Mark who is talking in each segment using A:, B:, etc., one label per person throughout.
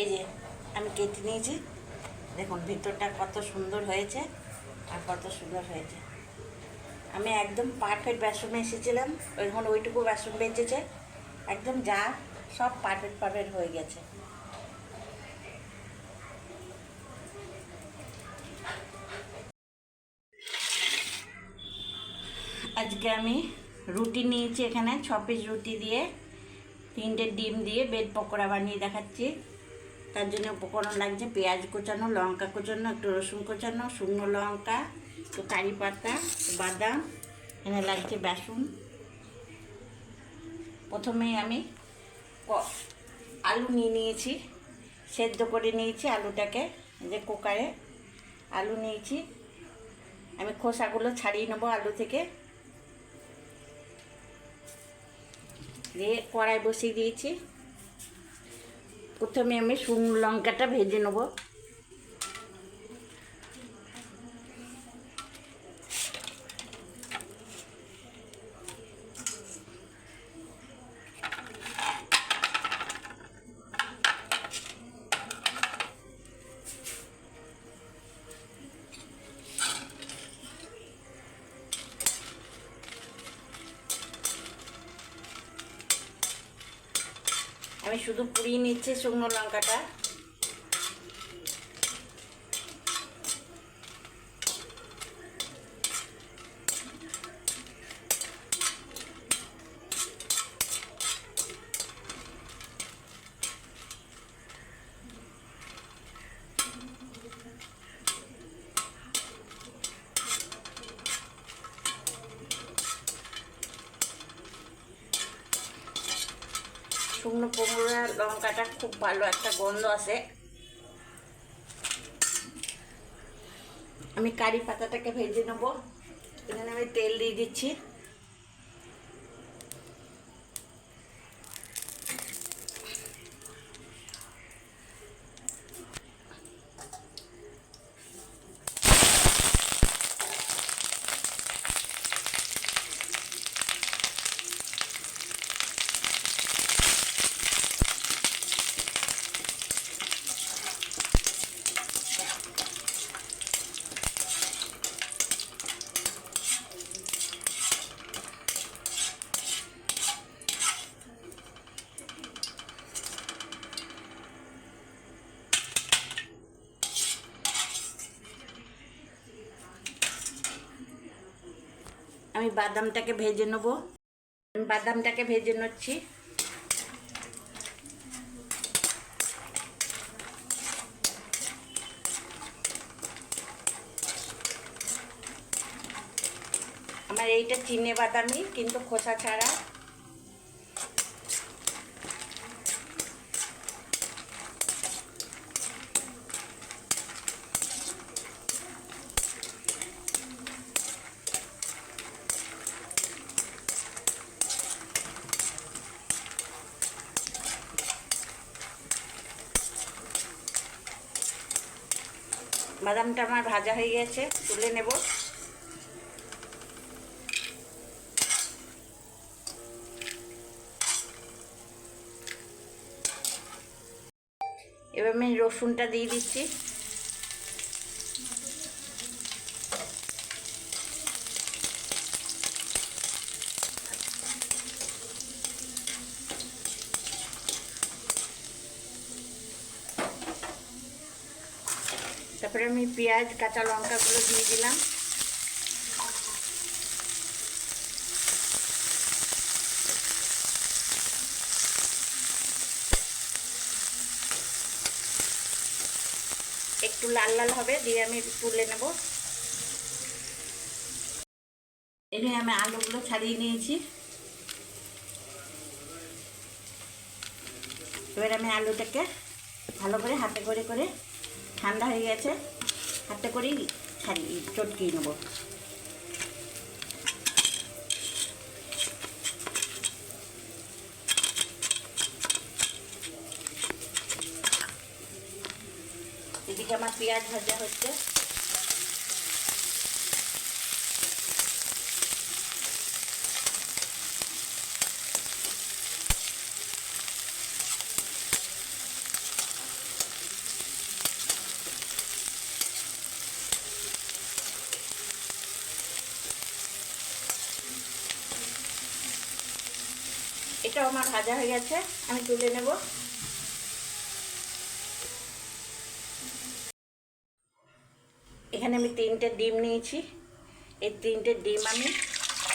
A: এই যে, আমি কেটে নিয়েছি। দেখুন, ভিতরটা কত সুন্দর হয়েছে আর কত সুন্দর হয়েছে। আমি একদম পারফেক্ট বেসনে এসেছিলাম। এখন ওইটুকু বেসন বেঁচেছে। একদম যা, সব পারফেক্ট পারফেক্ট হয়ে গেছে। আজকে আমি রুটি নিয়েছি এখানে, ছ পিস রুটি দিয়ে, তিনটে ডিম দিয়ে বেড পকোড়া বানিয়ে দেখাচ্ছি। তার জন্য উপকরণ লাগছে পেঁয়াজ কোচানো, লঙ্কা কোচানো, একটু রসুন কোচানো, শুকনো লঙ্কা, একটু কারি পাতা, বাদাম, এখানে লাগছে বেসন। প্রথমে আমি আলু নিয়ে নিয়েছি, সেদ্ধ করে নিয়েছি আলুটাকে যে কুকারে আলু নিয়েছি। আমি খোসাগুলো ছাড়িয়ে নেব আলু থেকে। দিয়ে কড়াই বসিয়ে দিয়েছি। প্রথমে আমি শুকনো লঙ্কাটা ভেজে নেব। শুধু পুড়িয়ে নিচ্ছে শুকনো লঙ্কাটা শুকনো কুমড়োর লঙ্কাটা খুব ভালো একটা গন্ধ আছে। আমি কারি পাতাটাকে ভেজে নেব। এখানে আমি তেল দিয়ে দিচ্ছি। বাদামটাকে ভেজে নেব। বাদামটাকে ভেজে নিচ্ছি। আমার এইটা চিনে বাদামি কিন্তু খোসা ছাড়া। বাদামটা আমার ভাজা হয়ে গেছে তুলে নেব। এবার আমি রসুনটা দিয়ে দিচ্ছি। তারপরে আমি পেঁয়াজ, কাঁচা লঙ্কাগুলো দিয়ে দিলাম। একটু লাল লাল হবে, দিয়ে আমি তুলে নেব। এখানে আমি আলুগুলো ছাড়িয়ে নিয়েছি। এবার আমি আলুটাকে ভালো করে হাতে করে করে ঠান্ডা হয়ে গেছে হাতে করেই ছাড়িয়ে চটকিয়ে নেব। এদিকে আমার পেঁয়াজ ভাজা হচ্ছে। আমার ভাজা হয়ে গেছে, আমি তুলে নেব। এখানে আমি তিনটে ডিম নিয়েছি। এই তিনটে ডিম আমি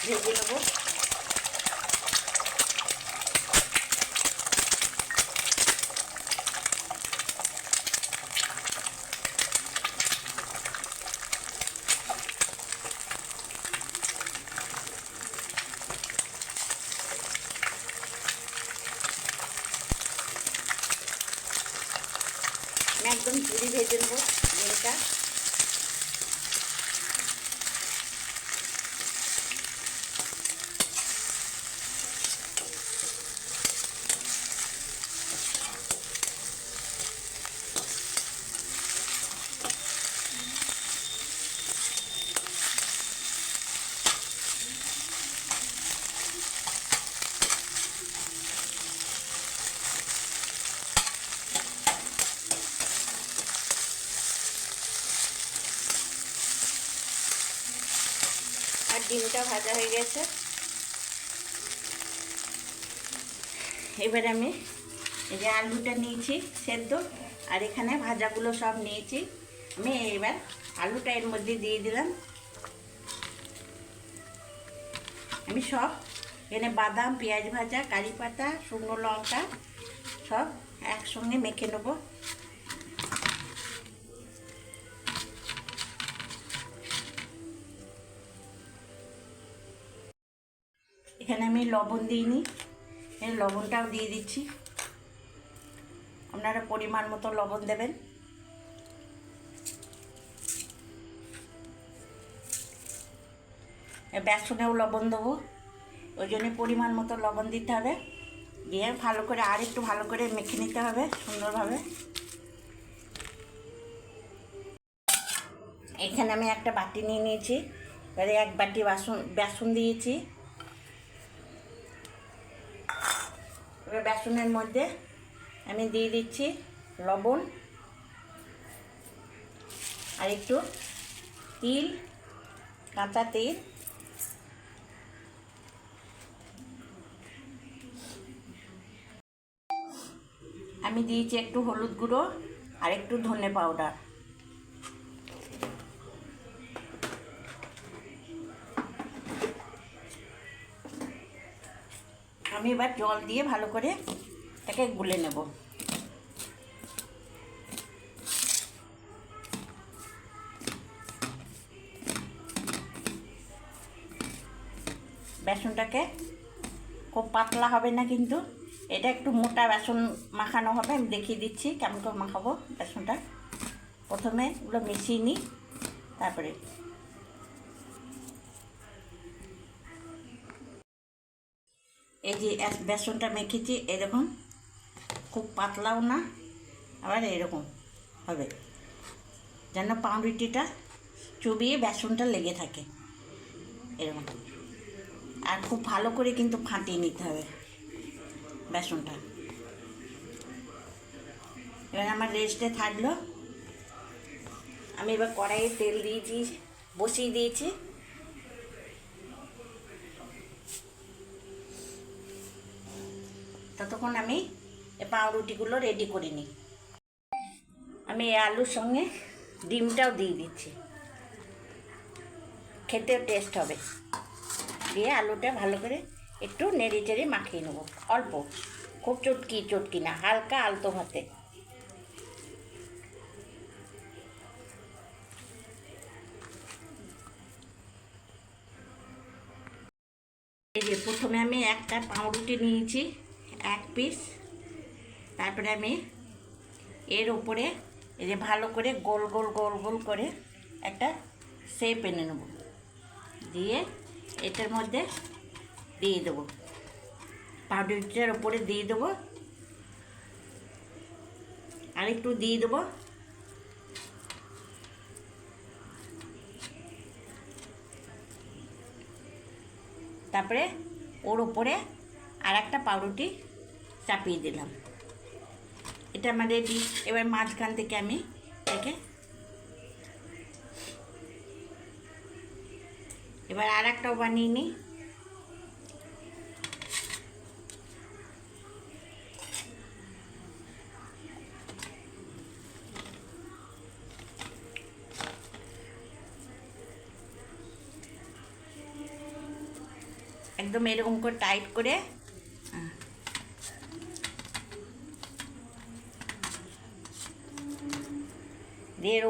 A: ভেজে নেব। একদম ঝুড়ি ভেজে নেব ডিমটা ডিমটা ভাজা হয়ে গেছে। এবার আমি এই যে আলুটা নিয়েছি সেদ্ধ, আর এখানে ভাজাগুলো সব নিয়েছি। আমি এবার আলুটা এর মধ্যে দিয়ে দিলাম। আমি সব এখানে বাদাম, পেঁয়াজ ভাজা, কারি পাতা, শুকনো লঙ্কা সব একসঙ্গে মেখে নেব। লবণ দিইনি। এই লবণটাও দিয়ে দিচ্ছি। আপনারা পরিমাণ মতো লবণ দেবেন। বেসনেও লবণ দেবো। ওই জন্য পরিমাণ মতো লবণ দিতে হবে। দিয়ে ভালো করে আর একটু ভালো করে মেখে নিতে হবে সুন্দরভাবে। এখানে আমি একটা বাটি নিয়ে নিয়েছি। এবারে এক বাটি বাসন বেসন দিয়েছি। এবার বেসনের মধ্যে আমি দিয়ে দিচ্ছি লবণ আর একটু তিল, কাঁচা তিল। আমি দিয়েছি একটু হলুদ গুঁড়ো আর একটু ধনে পাউডার। আমি এবার জল দিয়ে ভালো করে এটাকে গুলে নেব। বেসনটাকে খুব পাতলা হবে না কিন্তু। এটা একটু মোটা বেসন মাখানো হবে, আমি দেখিয়ে দিচ্ছি কেমন করে মাখাবো বেসনটা। প্রথমে ওগুলো মিশিয়ে নিই, তারপরে এই যে বেসনটা মেখেছি, এরকম। খুব পাতলাও না, আবার এরকম হবে। যেন পাউরুটিটা চুবিয়ে বেসনটা লেগে থাকে। এরকম। আর খুব ভালো করে কিন্তু ফাটিয়ে নিতে হবে বেসনটা। এবার আমার রেস্টে থাকল। আমি এবার কড়াইয়ে তেল দিয়েছি, বসিয়ে দিয়েছি। ততক্ষণ আমি পাউরুটিগুলো রেডি করে নিই। আমি এই আলুর সঙ্গে ডিমটাও দিয়ে দিচ্ছি। খেতেও টেস্ট হবে। দিয়ে আলুটা ভালো করে একটু নেড়ে চেড়ে মাখিয়ে নেব। অল্প, খুব চটকি চটকি না, হালকা আলতো যে প্রথমে আমি একটা পাউরুটি নিয়েছি। এক পিস তারপরে আমি এর উপরে এই যে ভালো করে গোল গোল গোল গোল করে একটা শেপ এনে নেব। দিয়ে এটার মধ্যে দিয়ে দেবো। পাউরুটিটার উপরে দিয়ে দেবো। আর একটু দিয়ে দেবো। তারপরে ওর উপরে আর একটা পাউরুটি চাপিয়ে দিলাম। এটা আমার রেডি এবার মাঝখান থেকে আমি এটাকে এবার আর একটাও বানিয়ে নিই। একদম এরকম করে টাইট করে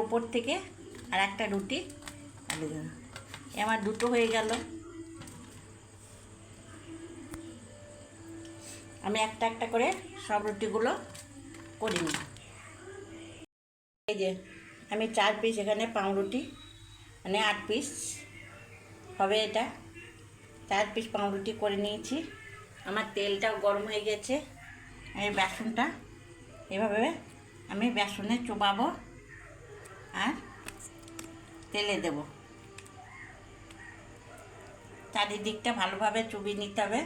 A: ওপর থেকে আর একটা রুটি, আলু। আমার দুটো হয়ে গেল। আমি একটা একটা করে সব রুটিগুলো করে নিই। এই যে, আমি চার পিস এখানে পাউরুটি মানে আট পিস হবে এটা। চার পিস পাউরুটি করে নিয়েছি। আমার তেলটাও গরম হয়ে গেছে। এই বেসনটা এভাবে আমি বেসনে চোবাবো। আর তেলে দেব। চারিদিকটা ভালোভাবে চুবিয়ে নিতে হবে।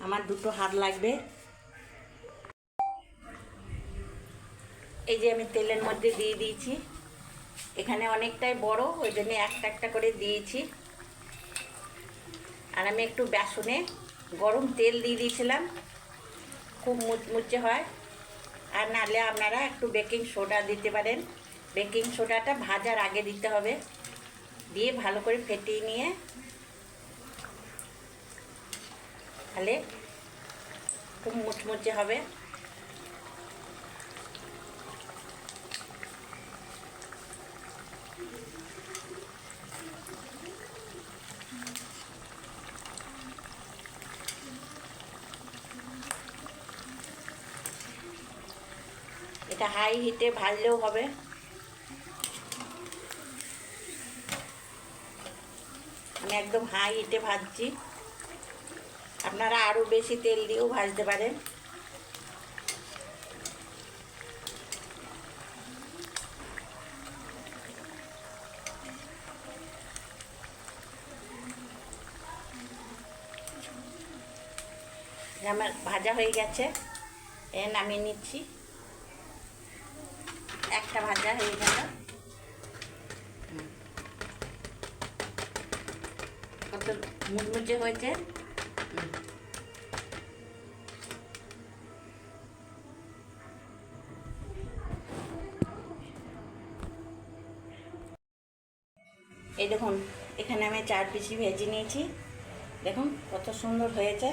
A: আমার দুটো হাত লাগবে। এই যে আমি তেলের মধ্যে দিয়ে দিয়েছি। এখানে অনেকটাই বড়, ওই জন্য একটা একটা করে দিয়েছি। আর আমি একটু বেসনে গরম তেল দিয়ে দিয়েছিলাম। খুব মুচমুচে হয়। আর নাহলে আপনারা একটু বেকিং সোডা দিতে পারেন। বেকিং সোডাটা ভাজার আগে দিতে হবে। দিয়ে ভালো করে ফেটিয়ে নিয়ে তাহলে খুব মুচমুচে হবে। এটা হাই হিটে ভাজলেও হবে। একদম হাই হিটে ভাজছি। আপনারা আরও বেশি তেল দিয়েও ভাজতে পারেন। আমার ভাজা হয়ে গেছে। এ নামিয়ে নিচ্ছি। একটা ভাজা হয়ে গেল। কত মুচমুচে হয়েছে। এই দেখুন, এখানে আমি চার পিসি ভেজে নিয়েছি। দেখুন কত সুন্দর হয়েছে।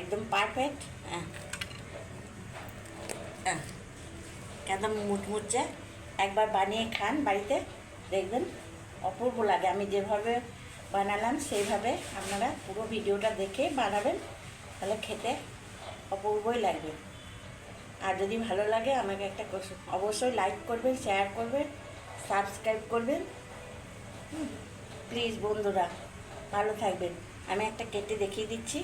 A: একদম পারফেক্ট হ্যাঁ হ্যাঁ একদম মুচমুচে। একবার বানিয়ে খান বাড়িতে, দেখবেন অপূর্ব লাগে। আমি যেভাবে বানালাম, সেইভাবে আপনারা পুরো ভিডিওটা দেখে বানাবেন, তাহলে খেতে অপূর্বই লাগবে। আর যদি ভালো লাগে, আমাকে একটা অবশ্যই লাইক করবেন শেয়ার করবেন সাবস্ক্রাইব করবেন। প্লিজ বন্ধুরা, ভালো থাকবেন। আমি একটা কেটে দেখিয়ে দিচ্ছি।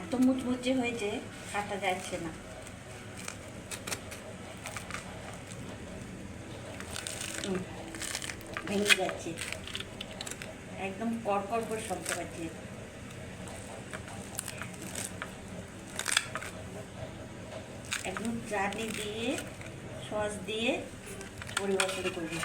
A: এত মুচমুচে হয়েছে কাটা যাচ্ছে না। ভেঙে যাচ্ছে। একদম কড়কড় করে শব্দ পাচ্ছে। একদম চাটনি দিয়ে সস দিয়ে পরিবর্তন করবি।